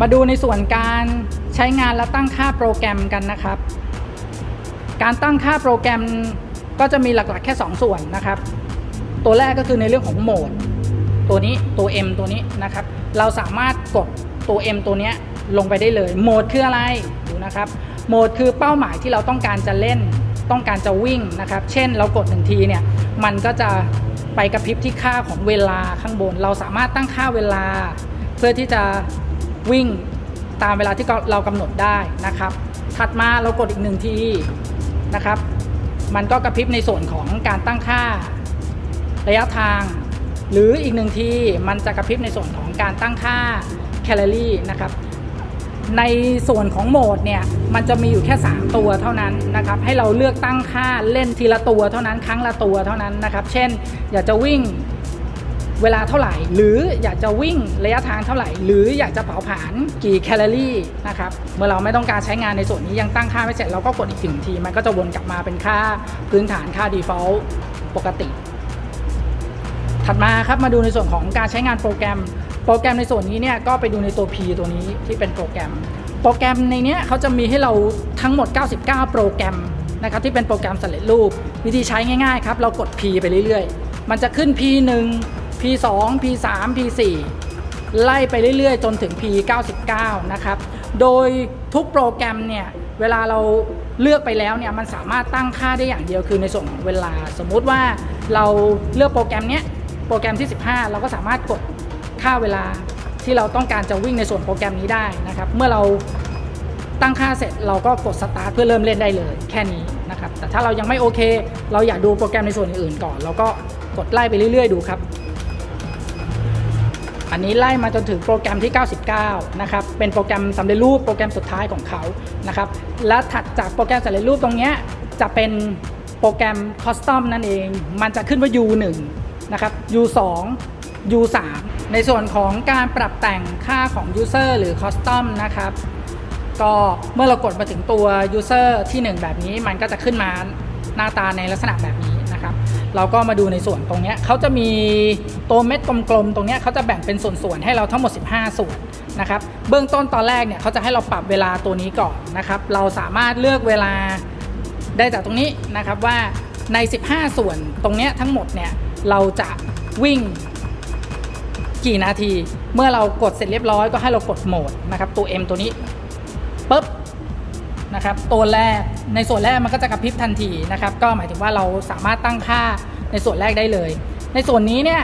มาดูในส่วนการใช้งานและตั้งค่าโปรแกรมกันนะครับ การตั้งค่าโปรแกรมก็จะมีหลักๆแค่ 2 ส่วนนะครับ ตัวแรกก็คือในเรื่องของโหมด ตัวนี้ตัว M ตัวนี้นะครับ เราสามารถกดตัว M ตัวนี้ลงไปได้เลย โหมดคืออะไรดูนะครับ โหมดคือเป้าหมายที่เราต้องการจะเล่น ต้องการจะวิ่งนะครับ เช่นเรากดหนึ่งทีเนี่ย มันก็จะไปกระพริบที่ค่าของเวลาข้างบน เราสามารถตั้งค่าเวลา เพื่อที่จะ วิ่งตามเวลาที่เรากำหนดได้นะครับ ถัดมาเรากดอีกหนึ่งทีนะครับ มันก็กระพริบในส่วนของการตั้งค่าระยะทาง หรืออีกหนึ่งทีมันจะกระพริบในส่วนของการตั้งค่าแคลอรี่นะครับ ในส่วนของโหมดเนี่ยมันจะมีอยู่แค่ 3 ตัวเท่านั้นนะครับ ให้เราเลือกตั้งค่าเล่นทีละตัวเท่านั้นครั้งละตัวเท่านั้นนะครับ เช่น อยากจะวิ่ง เวลาเท่าไหร่ หรืออยากจะวิ่งระยะทางเท่าไหร่ หรืออยากจะเผาผลาญกี่แคลอรี่นะครับเมื่อเราไม่ต้องการใช้งานในส่วนนี้ยังตั้งค่าไม่เสร็จเราก็กดอีกถึงที มันก็จะวนกลับมาเป็นค่าพื้นฐานค่า default ปกติ ถัดมาครับมาดูในส่วนของการใช้งานโปรแกรม โปรแกรมในส่วนนี้เนี่ยก็ไปดูในตัว P ตัวนี้ที่เป็นโปรแกรม โปรแกรมในเนี้ยเขาจะมีให้เราทั้งหมด 99 โปรแกรมนะครับที่เป็นโปรแกรมสำเร็จรูป วิธีใช้ง่ายๆครับเรากด P ไปเรื่อยๆ มันจะขึ้น P1 P2 P3 P4 ไล่ไปเรื่อยๆ จนถึง P99 นะครับ โดยทุกโปรแกรมเนี่ย เวลาเราเลือกไปแล้วเนี่ย มันสามารถตั้งค่าได้อย่างเดียวคือในส่วนของเวลา สมมุติว่าเราเลือกโปรแกรมเนี้ย โปรแกรมที่ 15 เราก็สามารถกดค่าเวลาที่เราต้องการจะวิ่งในส่วนโปรแกรมนี้ได้นะครับ เมื่อเราตั้งค่าเสร็จเราก็กดสตาร์ทเพื่อเริ่มเล่นได้เลย แค่นี้นะครับ แต่ถ้าเรายังไม่โอเค เราอยากดูโปรแกรมในส่วนอื่นๆก่อน เราก็กดไล่ไปเรื่อยๆดูครับ อันนี้ไล่มาจนถึงโปรแกรมที่ 99 นะครับ เป็นโปรแกรมสำเร็จรูปโปรแกรมสุดท้ายของเขา นะครับ และถัดจากโปรแกรมสำเร็จรูปตรงนี้จะเป็นโปรแกรมคอสตอมนั่นเอง มันจะขึ้นว่า U1 นะครับ U2 U3 ในส่วนของการปรับแต่งค่าของ User หรือ Custom นะครับ ก็เมื่อเรากดมาถึงตัว User ที่ 1 แบบนี้ มันก็จะขึ้นมาหน้าตาในลักษณะแบบนี้ เราก็มาดูในส่วนตรงนี้เขาจะมีตัวเม็ดกลมๆตรงนี้เขาจะแบ่งเป็นส่วนๆให้เราทั้งหมด 15 ส่วนนะครับเบื้องต้นตอนแรกเนี่ยเขาจะให้เราปรับเวลาตัวนี้ก่อนนะครับเราสามารถเลือกเวลาได้จากตรงนี้นะครับว่าใน 15 ส่วนตรงนี้ทั้งหมดเนี่ยเราจะวิ่งกี่นาที เมื่อเรากดเสร็จเรียบร้อยก็ให้เรากดโหมดนะครับตัว M ตัวนี้ นะครับตัวแรกในส่วนแรกมันก็จะกระพริบทันทีนะครับก็หมายถึงว่าเราสามารถตั้งค่าในส่วนแรกได้เลย ในส่วนนี้เนี่ย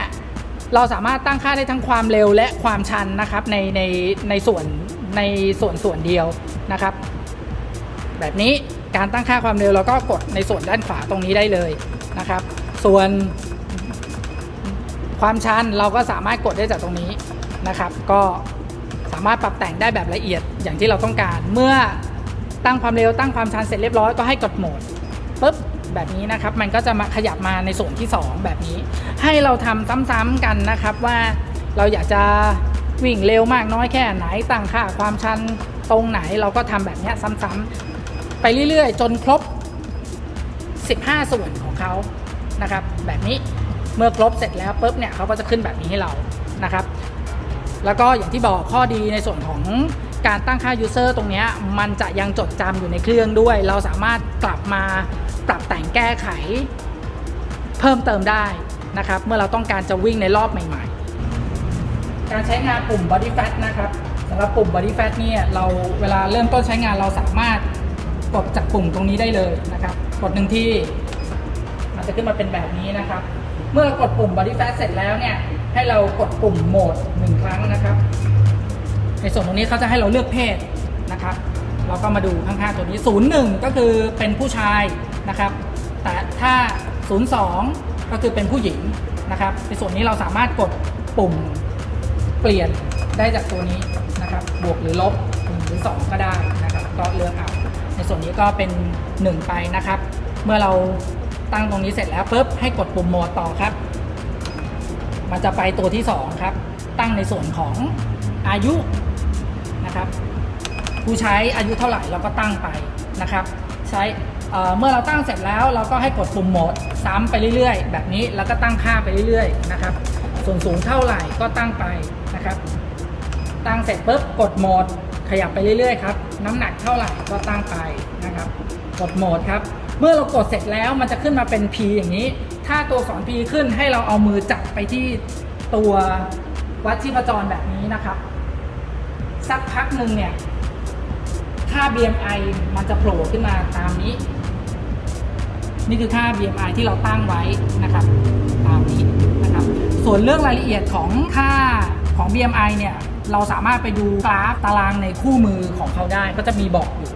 เราสามารถตั้งค่าได้ทั้งความเร็วและความชันนะครับในในในส่วนในส่วนส่วนเดียวนะครับ แบบนี้การตั้งค่าความเร็วเราก็กดในส่วนด้านขวาตรงนี้ได้เลยนะครับ ส่วนความชันเราก็สามารถกดได้จากตรงนี้นะครับ ก็สามารถปรับแต่งได้แบบละเอียดอย่างที่เราต้องการเมื่อ ตั้งความเร็วตั้งความชันเสร็จเรียบร้อยก็ให้กดโหมดปุ๊บแบบนี้นะครับ มันก็จะมาขยับมาในส่วนที่ 2 แบบนี้ ให้เราทำซ้ำๆกันนะครับว่าเราอยากจะวิ่งเร็วมากน้อยแค่ไหนตั้งค่าความชันตรงไหนเราก็ทำแบบนี้ซ้ำๆไปเรื่อยๆ จนครบ 15 ส่วนของเขานะครับ แบบนี้เมื่อครบเสร็จแล้วปุ๊บเนี่ยเขาก็จะขึ้นแบบนี้ให้เรานะครับ แล้วก็อย่างที่บอกข้อดีในส่วนของ การตั้งค่า user ตรงนี้มันจะยังจดจำอยู่ในเครื่องด้วย เราสามารถกลับมาปรับแต่งแก้ไข เพิ่มเติมได้นะครับ เมื่อเราต้องการจะวิ่งในรอบใหม่ ๆ การใช้งานปุ่ม body fat นะครับสำหรับปุ่ม body fat เนี่ยเราเวลาเริ่มต้นใช้งานเราสามารถกดจากปุ่มตรงนี้ได้เลยนะครับ กดหนึ่งที่มันจะขึ้นมาเป็นแบบนี้นะครับ เมื่อกดปุ่ม body fat เสร็จแล้วเนี่ยให้เรากดปุ่มโหมดหนึ่งครั้งนะครับ ในส่วนตรงนี้เขาจะให้เราเลือกเพศนะครับเราก็มาดูข้างๆตัวนี้ 01 ก็คือเป็นผู้ชายนะครับ แต่ถ้า 02 ก็คือเป็นผู้หญิงนะครับ ในส่วนนี้เราสามารถกดปุ่มเปลี่ยนได้จากตัวนี้นะครับ บวกหรือลบหนึ่งหรือ 2 ก็ได้นะครับ ก็เลือกเอา ในส่วนนี้ก็เป็น 1 ไปนะครับ เมื่อเราตั้งตรงนี้เสร็จแล้วปุ๊บให้กดปุ่มโหมดต่อครับ มันจะไปตัวที่ 2 ครับ ตั้งในส่วนของอายุ นะครับผู้ใช้อายุเท่าไหร่เราก็ตั้งไปนะครับ ใช้เอ่อเมื่อเราตั้งเสร็จแล้วเราก็ให้กดปุ่มโหมดซ้ำไปเรื่อยๆ แบบนี้แล้วก็ตั้งค่าไปเรื่อยๆนะครับ ส่วนสูงเท่าไหร่ก็ตั้งไปนะครับ ตั้งเสร็จปุ๊บกดโหมดขยับไปเรื่อยๆครับน้ำหนักเท่าไหร่ก็ตั้งไปนะครับ กดโหมดครับ เมื่อเรากดเสร็จแล้วมันจะขึ้นมาเป็น P อย่างนี้ ถ้าตัวสอน P ขึ้นให้เราเอามือจับไปที่ตัววัดชีพจรแบบนี้นะครับ สักพักหนึ่งเนี่ย ค่า BMI มันจะโผล่ขึ้นมาตามนี้ นี่คือค่า BMI ที่เราตั้งไว้นะครับ ตามนี้นะครับ ส่วนเรื่องรายละเอียดของค่าของ BMI เนี่ย เราสามารถไปดูกราฟตารางในคู่มือของเขาได้ก็จะมีบอกอยู่